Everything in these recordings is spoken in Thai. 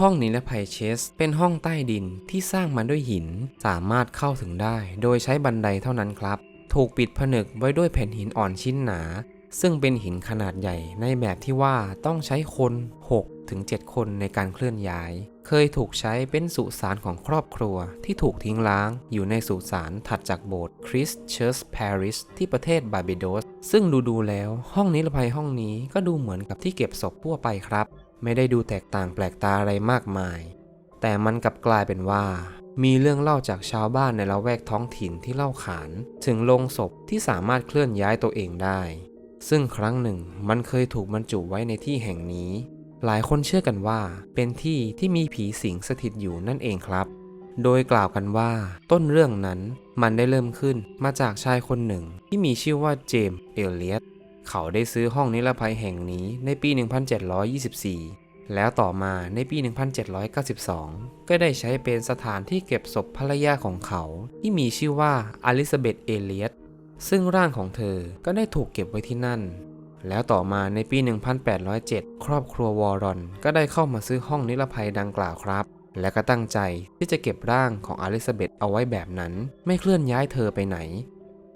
ห้องนิรภัยเชส เป็นห้องใต้ดินที่สร้างมาด้วยหิน สามารถเข้าถึงได้ โดยใช้บันไดเท่านั้นครับ ถูกปิดผนึกไว้ด้วยแผ่นหินอ่อนชิ้นหนา ซึ่งเป็นหินขนาดใหญ่ในแบบที่ว่าต้องใช้คน 6 ถึง 7 คนในการเคลื่อนย้าย เคยถูกใช้เป็นสุสานของครอบครัว ที่ถูกทิ้งล้างอยู่ในสุสานถัดจากโบสถ์คริสเชิร์ชปาริสที่ประเทศบาร์เบโดส ซึ่งดูดูๆแล้วห้องนิรภัยห้องนี้ก็ดูเหมือนกับที่เก็บศพทั่วไปครับ ไม่ได้ดูแตกต่างแปลกตาอะไรมากมาย แต่มันกลับกลายเป็นว่า มีเรื่องเล่าจากชาวบ้านในละแวกท้องถิ่นที่เล่าขาน ถึงโลงศพที่สามารถเคลื่อนย้ายตัวเองได้ ซึ่งครั้งหนึ่งมันเคยถูกบรรจุไว้ในที่แห่งนี้ หลายคนเชื่อกันว่า เป็นที่ที่มีผีสิงสถิตอยู่นั่นเองครับ โดยกล่าวกันว่าต้นเรื่องนั้นมันได้เริ่มขึ้นมาจากชายคนหนึ่ง ที่มีชื่อว่าเจมส์เอลเลียตเขาได้ซื้อห้องนิรภัยแห่งนี้ในปี 1724 แล้วต่อมาในปี 1792 ก็ได้ใช้เป็นสถานที่เก็บศพภรรยาของเขาที่มีชื่อว่าอลิซาเบธเอเลียตซึ่งร่างของเธอก็ได้ถูกเก็บไว้ที่นั่น แล้วต่อมาในปี 1807 ครอบครัววอร์รอน ก็ได้เข้ามาซื้อห้องนิรภัยดังกล่าวครับ และก็ตั้งใจที่จะเก็บร่างของอลิซาเบธเอาไว้แบบนั้นไม่เคลื่อนย้ายเธอไปไหน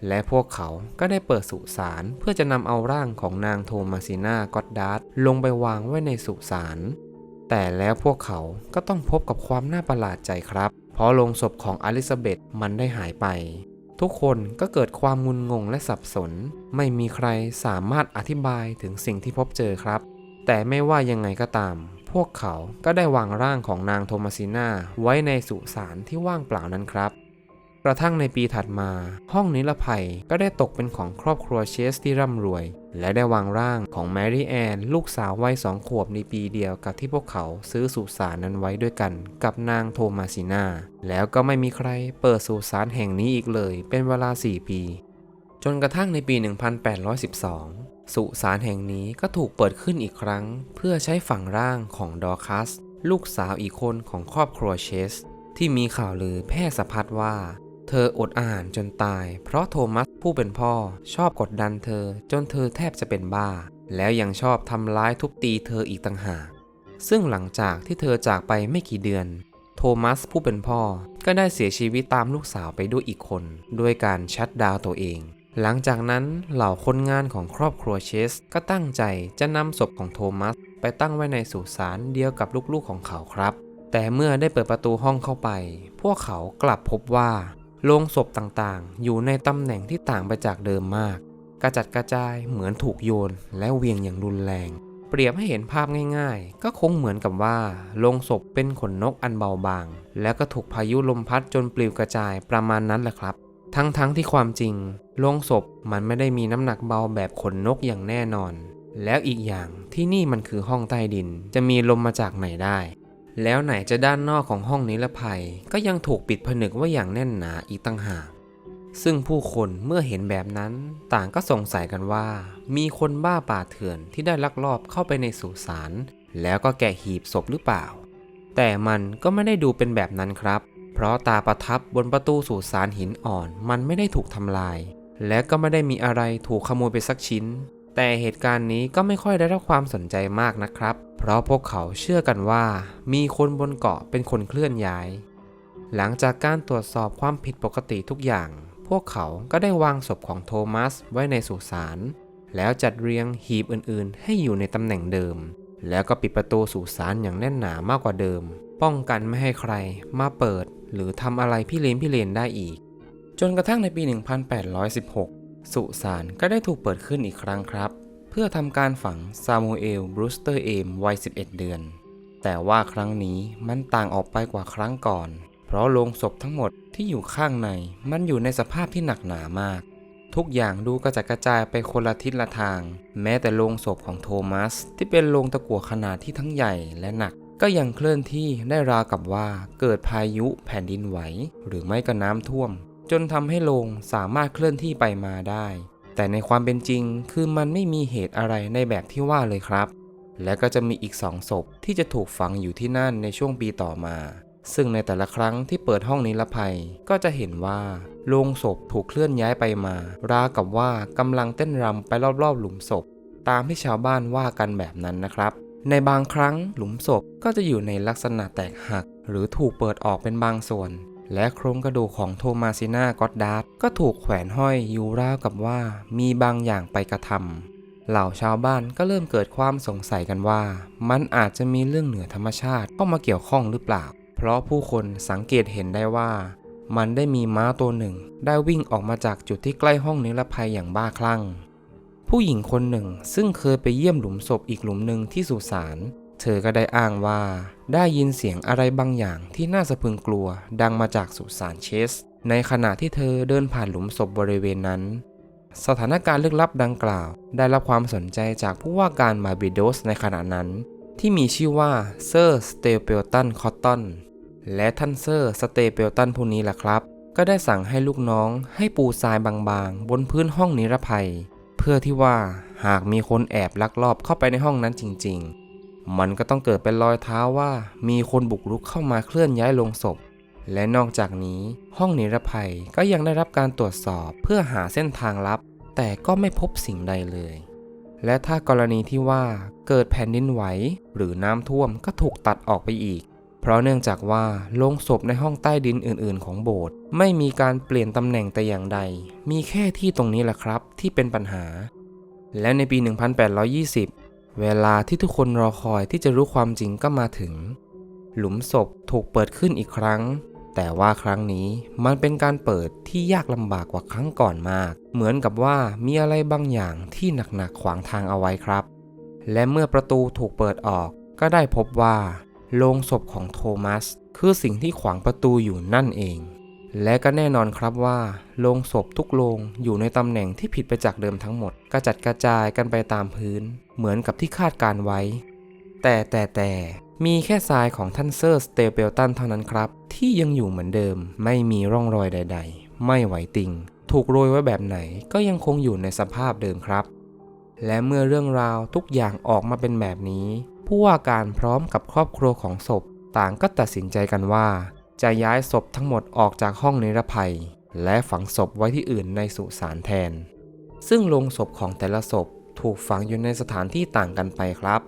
และพวกเขาก็ได้เปิดสุสานเพื่อจะนำเอาร่างของนางโทมาซิน่ากอดดาร์ดลงไปวางไว้ในสุสานแต่แล้วพวกเขาก็ต้องพบกับความน่าประหลาดใจครับ เพราะโลงศพของอลิซาเบธมันได้หายไป ทุกคนก็เกิดความงุนงงและสับสน ไม่มีใครสามารถอธิบายถึงสิ่งที่พบเจอครับ แต่ไม่ว่ายังไงก็ตาม พวกเขาก็ได้วางร่างของนางโทมาซิน่าไว้ในสุสานที่ว่างเปล่านั้นครับ กระทั่งในปีถัดมา ห้องนิรภัยก็ได้ตกเป็นของครอบครัวเชสที่ร่ำรวย และได้วางร่างของแมรี่แอนลูกสาววัยสองขวบในปีเดียวกับที่พวกเขาซื้อสุสานนั้นไว้ด้วยกัน กับนางโทมาซิน่าแล้วก็ไม่มีใครเปิดสุสานแห่งนี้อีกเลย เป็นเวลา 4 ปี จนกระทั่งในปี 1812 สุสานแห่งนี้ก็ถูกเปิดขึ้นอีกครั้ง เพื่อใช้ฝังร่างของดอร์คัส ลูกสาวอีกคนของครอบครัวเชส ที่มีข่าวลือแพร่สะพัดว่า เธออดอาหารจนตาย เพราะโทมัสผู้เป็นพ่อชอบกดดันเธอ จนเธอแทบจะเป็นบ้า แล้วยังชอบทำร้ายทุบตีเธออีกต่างหากซึ่งหลังจากที่เธอจากไปไม่กี่เดือน โทมัสผู้เป็นพ่อก็ได้เสียชีวิตตามลูกสาวไปด้วยอีกคน ด้วยการชัดดาวตัวเอง หลังจากนั้นเหล่าคนงานของครอบครัวเชส ก็ตั้งใจจะนำศพของโทมัส ไปตั้งไว้ในสุสานเดียวกับลูกๆของเขาครับ แต่เมื่อได้เปิดประตูห้องเข้าไป พวกเขากลับพบว่าโลงศพต่างๆ อยู่ในตำแหน่งที่ต่างไปจากเดิมมาก กระจัดกระจายเหมือนถูกโยน และเวียงอย่างรุนแรง เปรียบให้เห็นภาพง่ายๆ ก็คงเหมือนกับว่าโลงศพเป็นขนนกอันเบาบาง แล้วก็ถูกพายุลมพัดจนปลิวกระจายประมาณนั้นแหละครับ ทั้งๆทที่ความจริงโลงศพมันไม่ได้มีน้ำหนักเบาแบบขนนกอย่างแน่นอน แล้วอีกอย่างที่นี่มันคือห้องใต้ดินจะมีลมมาจากไหนได้ แล้วไหนจะด้านนอกของห้องนิรภัย ก็ยังถูกปิดผนึกไว่าอย่างแน่นหนาอีกต่างหากซึ่งผู้คนเมื่อเห็นแบบนั้น ต่างก็สงสัยกันว่า มีคนบ้าป่าเถื่อนที่ได้ลักลอบเข้าไปในสุสานแล้วก็แกะหีบศพหรือเปล่า แต่มันก็ไม่ได้ดูเป็นแบบนั้นครับ เพราะตาประทับบนประตูสุสานหินอ่อนมันไม่ได้ถูกทำลาย และก็ไม่ได้มีอะไรถูกขโมยไปสักชิ้น แต่เหตุการณ์นี้ก็ไม่ค่อยได้รับความสนใจมากนะครับ เพราะพวกเขาเชื่อกันว่า มีคนบนเกาะเป็นคนเคลื่อนย้าย หลังจากการตรวจสอบความผิดปกติทุกอย่าง พวกเขาก็ได้วางศพของโทมัสไว้ในสุสานแล้วจัดเรียงหีบอื่นๆ ให้อยู่ในตำแหน่งเดิม แล้วก็ปิดประตูสุสานอย่างแน่นหนามากกว่าเดิม ป้องกันไม่ให้ใครมาเปิด หรือทำอะไรพี่เลนพี่เลนได้อีก จนกระทั่งในปี 1816 สุสานก็ได้ถูกเปิดขึ้นอีกครั้งครับ เพื่อทำการฝังซามูเอลบรูสเตอร์เอมวัย 11 เดือน แต่ว่าครั้งนี้มันต่างออกไปกว่าครั้งก่อน เพราะโลงศพทั้งหมดที่อยู่ข้างในมันอยู่ในสภาพที่หนักหนามาก ทุกอย่างดูกระจัดกระจายไปคนละทิศละทาง แม้แต่โลงศพของโทมัสที่เป็นโลงตะกั่วขนาดที่ทั้งใหญ่และหนัก ก็ยังเคลื่อนที่ได้ราวกับว่าเกิดพายุแผ่นดินไหว หรือไม่ก็น้ำท่วม จนทำให้โลงสามารถเคลื่อนที่ไปมาได้ แต่ในความเป็นจริงคือมันไม่มีเหตุอะไรในแบบที่ว่าเลยครับ และก็จะมีอีกสองศพที่จะถูกฝังอยู่ที่นั่นในช่วงปีต่อมา ซึ่งในแต่ละครั้งที่เปิดห้องนิรภัยก็จะเห็นว่าโลงศพถูกเคลื่อนย้ายไปมา ราวกับว่ากำลังเต้นรำไปรอบๆ หลุมศพ ตามที่ชาวบ้านว่ากันแบบนั้นนะครับ ในบางครั้งหลุมศพก็จะอยู่ในลักษณะแตกหัก หรือถูกเปิดออกเป็นบางส่วน และโครงกระดูกของโทมาซิน่ากอดดาร์ดก็ถูกแขวนห้อยอยู่ราวกับว่ามีบางอย่างไปกระทำเหล่าชาวบ้านก็เริ่มเกิดความสงสัยกันว่า มันอาจจะมีเรื่องเหนือธรรมชาติเข้ามาเกี่ยวข้องหรือเปล่า เพราะผู้คนสังเกตเห็นได้ว่า มันได้มีม้าตัวหนึ่ง ได้วิ่งออกมาจากจุดที่ใกล้ห้องนิรภัยอย่างบ้าคลั่ง ผู้หญิงคนหนึ่งซึ่งเคยไปเยี่ยมหลุมศพอีกหลุมหนึ่งที่สุสาน เธอก็ได้อ้างว่า ได้ยินเสียงอะไรบางอย่างที่น่าสะพรึงกลัว ดังมาจากสุสานเชส ในขณะที่เธอเดินผ่านหลุมศพบริเวณนั้น สถานการณ์ลึกลับดังกล่าว ได้รับความสนใจจากผู้ว่าการมาบิโดสในขณะนั้น ที่มีชื่อว่าเซอร์สเตเปลตันคอตตันและท่านเซอร์สเตเปลตันผู้นี้แหละครับ ก็ได้สั่งให้ลูกน้องให้ปูทรายบางๆ บนพื้นห้องนิรภัย พื่อที่ว่าหากมีคนแอบลักลอบเข้าไปในห้องนั้นจริง ๆ มันก็ต้องเกิดเป็นรอยเท้าว่ามีคนบุกรุกเข้ามาเคลื่อนย้ายลงศพ และนอกจากนี้ห้องนิรภัยก็ยังได้รับการตรวจสอบเพื่อหาเส้นทางลับ แต่ก็ไม่พบสิ่งใดเลย และถ้ากรณีที่ว่าเกิดแผ่นดินไหวหรือน้ำท่วมก็ถูกตัดออกไปอีก เพราะเนื่องจากว่าโลงศพในห้องใต้ดินอื่น ๆ ของโบสถ์ไม่มีการเปลี่ยนตำแหน่งแต่อย่างใด มีแค่ที่ตรงนี้แหละครับที่เป็นปัญหา และในปี 1820 เวลาที่ทุกคนรอคอยที่จะรู้ความจริงก็มาถึง หลุมศพถูกเปิดขึ้นอีกครั้ง แต่ว่าครั้งนี้มันเป็นการเปิดที่ยากลำบากกว่าครั้งก่อนมาก เหมือนกับว่ามีอะไรบางอย่างที่หนักๆขวางทางเอาไว้ครับ และเมื่อประตูถูกเปิดออกก็ได้พบว่า โลงศพของโทมัส คือสิ่งที่ขวางประตูอยู่นั่นเอง และก็แน่นอนครับว่าโลงศพทุกโลงอยู่ในตำแหน่งที่ผิดไปจากเดิมทั้งหมด กระจัดกระจายกันไปตามพื้น เหมือนกับที่คาดการไว้ แต่แต่แต่มีแค่ทรายของท่านเซอร์สเตเปลตันเท่านั้นครับ ที่ยังอยู่เหมือนเดิม ไม่มีร่องรอยใด ๆ ไม่ไหวติง ถูกโรยไว้แบบไหนก็ยังคงอยู่ในสภาพเดิมครับ และเมื่อเรื่องราวทุกอย่างออกมาเป็นแบบนี้ ผู้ว่าการพร้อมกับครอบครัวของศพ ต่างก็ตัดสินใจกันว่า จะย้ายศพทั้งหมดออกจากห้องนิรภัย และฝังศพไว้ที่อื่นในสุสานแทน ซึ่งโลงศพของแต่ละศพถูกฝังอยู่ในสถานที่ต่างกันไปครับ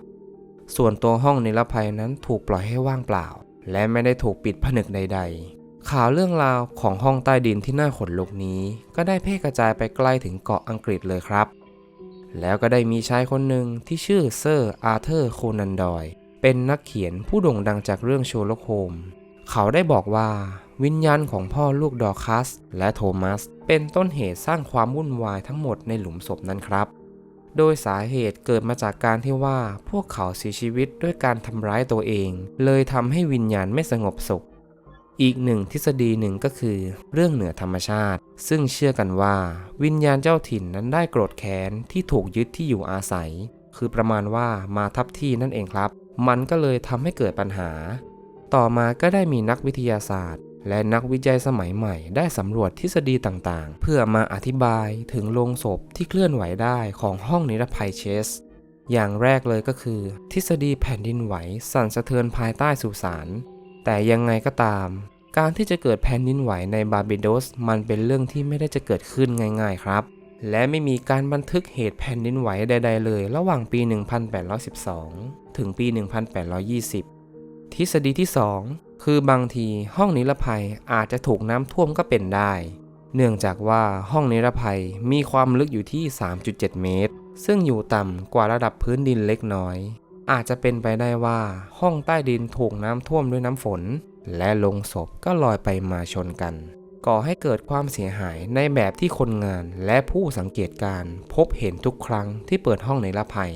ส่วนตัวห้องนิรภัยนั้นถูกปล่อยให้ว่างเปล่า และไม่ได้ถูกปิดผนึกใด ๆ ข่าวเรื่องราวของห้องใต้ดินที่น่าขนลุกนี้ ก็ได้แพร่กระจายไปใกล้ถึงเกาะอังกฤษเลยครับ แล้วก็ได้มีชายคนหนึ่งที่ชื่อเซอร์อาร์เธอร์โคนันดอย เป็นนักเขียนผู้โด่งดังจากเรื่องโชโลโคม เขาได้บอกว่าวิญญาณของพ่อลูกดอร์คัส และโทมัส เป็นต้นเหตุสร้างความวุ่นวายทั้งหมดในหลุมศพนั้นครับ โดยสาเหตุเกิดมาจากการที่ว่าพวกเขาเสียชีวิตด้วยการทำร้ายตัวเอง เลยทำให้วิญญาณไม่สงบสุข อีกหนึ่งทฤษฎีหนึ่งก็คือ เรื่องเหนือธรรมชาติ ซึ่งเชื่อกันว่า วิญญาณเจ้าถิ่นนั้นได้โกรธแค้นที่ถูกยึดที่อยู่อาศัย คือประมาณว่ามาทับที่นั่นเองครับ มันก็เลยทำให้เกิดปัญหา ต่อมาก็ได้มีนักวิทยาศาสตร์ และนักวิจัยสมัยใหม่ได้สำรวจทฤษฎีต่างๆ เพื่อมาอธิบายถึงโลงศพที่เคลื่อนไหวได้ของห้องนิรภัยเชสอย่างแรกเลยก็คือ ทฤษฎีแผ่นดินไหว สั่นสะเทือนภายใต้สุสาน แต่ยังไงก็ตาม การที่จะเกิดแผ่นดินไหวในบาร์เบโดสมันเป็นเรื่องที่ไม่ได้จะเกิดขึ้นง่าย ๆ ครับ และไม่มีการบันทึกเหตุแผ่นดินไหวใด ๆ เลย ระหว่างปี 1812 ถึงปี 1820 ทฤษฎีที่ 2 คือบางทีห้องนิรภัยอาจจะถูกน้ำท่วมก็เป็นได้ เนื่องจากว่าห้องนิรภัยมีความลึกอยู่ที่ 3.7 เมตร ซึ่งอยู่ต่ำกว่าระดับพื้นดินเล็กน้อย อาจจะเป็นไปได้ว่าห้องใต้ดินถูกน้ำท่วมด้วยน้ำฝน และลงศพก็ลอยไปมาชนกัน ก่อให้เกิดความเสียหายในแบบที่คนงานและผู้สังเกตการณ์พบเห็นทุกครั้งที่เปิดห้องในิรภัย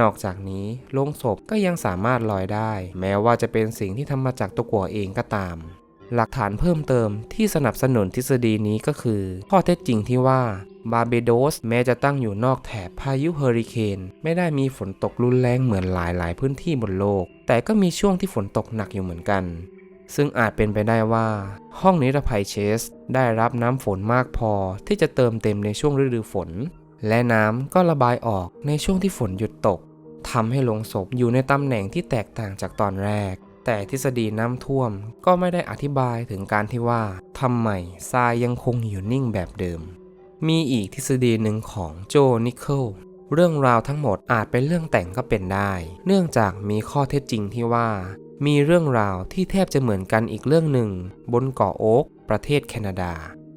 นอกจากนี้โลงศพก็ยังสามารถลอยได้ แม้ว่าจะเป็นสิ่งที่ทำมาจากตัวกัวเองก็ตามหลักฐานเพิ่มเติมที่สนับสนุนทฤษฎีนี้ก็คือ ข้อเท็จจริงที่ว่า บาเบโดสแม้จะตั้งอยู่นอกแถบพายุเฮอริเคนไม่ได้มีฝนตกรุนแรงเหมือนหลายๆ พื้นที่บนโลก แต่ก็มีช่วงที่ฝนตกหนักอยู่เหมือนกัน ซึ่งอาจเป็นไปได้ว่า ห้องนิรภัยเชส ได้รับน้ำฝนมากพอที่จะเติมเต็มในช่วงฤดูฝน และน้ำก็ระบายออกในช่วงที่ฝนหยุดตกทำให้ลงศพอยู่ในตำแหน่งที่แตกต่างจากตอนแรก แต่ทฤษฎีน้ำท่วมก็ไม่ได้อธิบายถึงการที่ว่าทำไมทรายยังคงอยู่นิ่งแบบเดิม มีอีกทฤษฎีหนึ่งของโจนิเคิลเรื่องราวทั้งหมดอาจเป็นเรื่องแต่งก็เป็นได้ เนื่องจากมีข้อเท็จจริงที่ว่า มีเรื่องราวที่แทบจะเหมือนกันอีกเรื่องหนึ่ง บนเกาะโอ๊กประเทศแคนาดา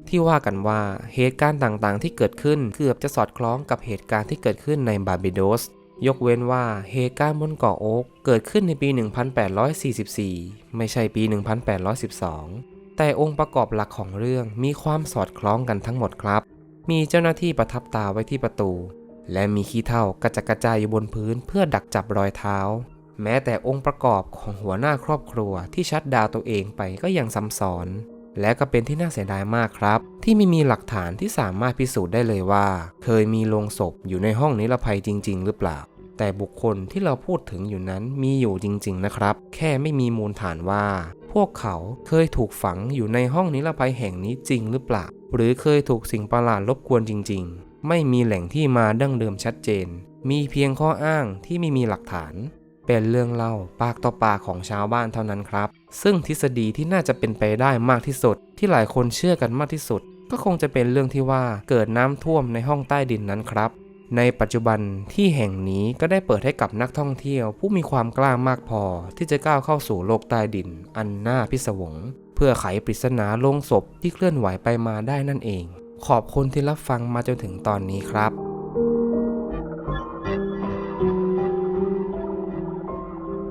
ที่ว่ากันว่าเหตุการณ์ต่างๆ ที่เกิดขึ้นเกือบจะสอดคล้องกับเหตุการณ์ที่เกิดขึ้นในบาร์บิโดส ยกเว้นว่าเหตุการณ์บนเกาะโอ๊กเกิดขึ้นในปี 1844 ไม่ใช่ปี 1812 แต่องค์ประกอบหลักของเรื่องมีความสอดคล้องกันทั้งหมดครับ มีเจ้าหน้าที่ประทับตาไว้ที่ประตู และมีขี้เถ้ากระจัดกระจายอยู่บนพื้นเพื่อดักจับรอยเท้า แม้แต่องค์ประกอบของหัวหน้าครอบครัวที่ชัดดาวตัวเองไปก็ยังซ้ำซ้อน และก็เป็นที่น่าเสียดายมากครับ ที่ไม่มีหลักฐานที่สามารถพิสูจน์ได้เลยว่า เคยมีโลงศพอยู่ในห้องนิรภัยจริง ๆ หรือเปล่าแต่บุคคลที่เราพูดถึงอยู่นั้นมีอยู่จริง ๆ นะครับ แค่ไม่มีมูลฐานว่า พวกเขาเคยถูกฝังอยู่ในห้องนิรภัยแห่งนี้จริงหรือเปล่า หรือเคยถูกสิ่งประหลาดรบกวนจริง ๆ ไม่มีแหล่งที่มาดั้งเดิมชัดเจน มีเพียงข้ออ้างที่ไม่มีหลักฐาน เป็นเรื่องเล่าปากต่อปากของชาวบ้านเท่านั้นครับ ซึ่งทฤษฎีที่น่าจะเป็นไปได้มากที่สุด ที่หลายคนเชื่อกันมากที่สุด ก็คงจะเป็นเรื่องที่ว่าเกิดน้ำท่วมในห้องใต้ดินนั้นครับ ในปัจจุบันที่แห่งนี้ก็ได้เปิดให้กับนักท่องเที่ยว ผู้มีความกล้ามากพอที่จะก้าวเข้าสู่โลกใต้ดิน อันน่าพิศวง เพื่อไขปริศนาโลงศพที่เคลื่อนไหวไปมาได้นั่นเอง ขอบคุณที่รับฟังมาจนถึงตอนนี้ครับ